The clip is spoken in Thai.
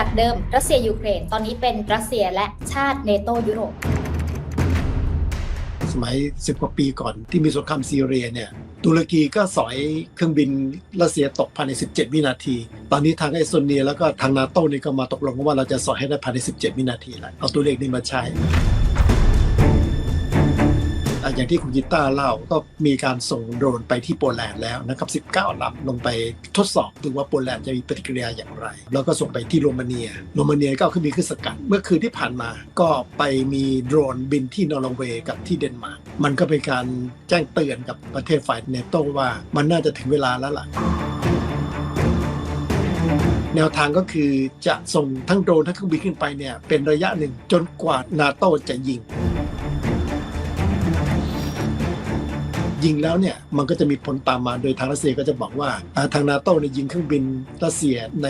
จากเดิมรัสเซียยูเครน ตอนนี้เป็นรัสเซียและชาติเนโตยุโรปสมัย10กว่าปีก่อนที่มีสงครามซีเรียเนี่ยตุรกีก็สอยเครื่องบินรัสเซียตกภายใน 17 วินาที ตอนนี้ทางไอโซเนียแล้วก็ทางนาโต้นี่ก็มาตกลงว่าเราจะสอยให้ได้ภายใน 17 วินาทีแล้วเอาตัวเลขนี้มาใช้ อย่างที่คุณกิต้าเล่าก็มีการส่งโดรนไปที่โปแลนด์แล้วนะครับ 19ลำลงไปทดสอบดูว่าโปแลนด์จะมีปฏิกิริยาอย่างไร แล้วก็ส่งไปที่โรมาเนีย โรมาเนียก็เอาเครื่องบินขึ้นสกัด เมื่อคืนที่ผ่านมาก็ไปมีโดรนบินที่นอร์เวย์กับที่เดนมาร์ก มันก็เป็นการแจ้งเตือนกับประเทศฝ่ายเนโตว่ามันน่าจะถึงเวลาแล้วล่ะแนวทางก็คือจะส่งทั้งโดรนทั้งเครื่องบินขึ้นไปเนี่ยเป็นระยะหนึ่งจนกว่านาโตจะยิง ยิงแล้วเนี่ยมันก็จะมีผลตามมาโดยทางรัสเซียก็จะบอกว่าทางนาโต้ในยิงเครื่องบินรัสเซียใน